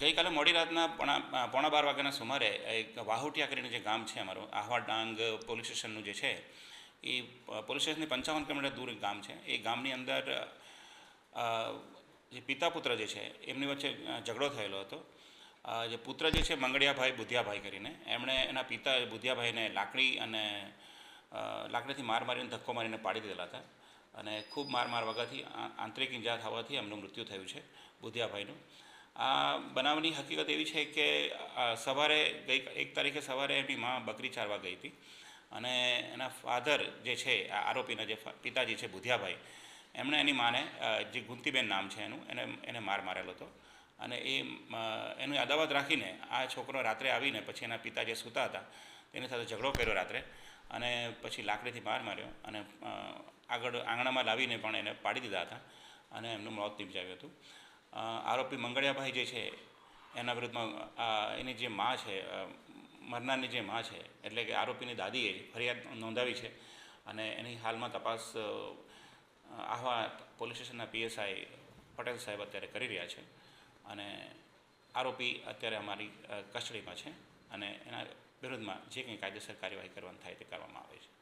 ગઈકાલે મોડી રાતના પોણા પોણા બાર વાગ્યાના સુમારે એક વાહોટિયા કરીને જે ગામ છે અમારું, આહવા ડાંગ પોલીસ સ્ટેશનનું જે છે, એ પોલીસ સ્ટેશનની પંચાવન કિલોમીટર દૂર એક ગામ છે. એ ગામની અંદર જે પિતા પુત્ર જે છે, એમની વચ્ચે ઝઘડો થયેલો હતો. જે પુત્ર જે છે, મંગળિયાભાઈ બુધિયાભાઈ કરીને, એમણે એના પિતા બુધિયાભાઈને લાકડી અને લાકડીથી માર મારીને ધક્કો મારીને પાડી દીધેલા હતા. અને ખૂબ માર માર વગાથી આ- આંતરિક ઇજા થવાથી એમનું મૃત્યુ થયું છે, બુધિયાભાઈનું. આ બનાવની હકીકત એવી છે કે સવારે ગઈ એક તારીખે સવારે એમની મા બકરી ચારવા ગઈ હતી. અને એના ફાધર જે છે, આ આરોપીના જે પિતાજી છે ભુધિયાભાઈ એમણે એની માને જે ગુંતીબેન નામ છે એનું, એને એને માર મારેલો હતો. અને એ એનું અદાવત રાખીને આ છોકરો રાત્રે આવીને પછી એના પિતા જે સૂતા હતા. તેની સાથે ઝઘડો કર્યો રાત્રે અને પછી લાકડીથી માર માર્યો અને આગળ આંગણામાં લાવીને પણ એને પાડી દીધા હતા અને એમનું મોત નિપજાવ્યું હતું. આરોપી મંગળિયાભાઈ જે છે, એના વિરુદ્ધમાં એની જે મા છે મરનારની જે મા છે, એટલે કે આરોપીની દાદીએ ફરિયાદ નોંધાવી છે અને એની હાલમાં તપાસ આહવા પોલીસ સ્ટેશનના પીએસઆઈ પટેલ સાહેબ અત્યારે કરી રહ્યા છે અને આરોપી અત્યારે અમારી કસ્ટડીમાં છે અને એના વિરુદ્ધમાં જે કંઈ કાયદેસર કાર્યવાહી કરવાની થાય તે કરવામાં આવે છે.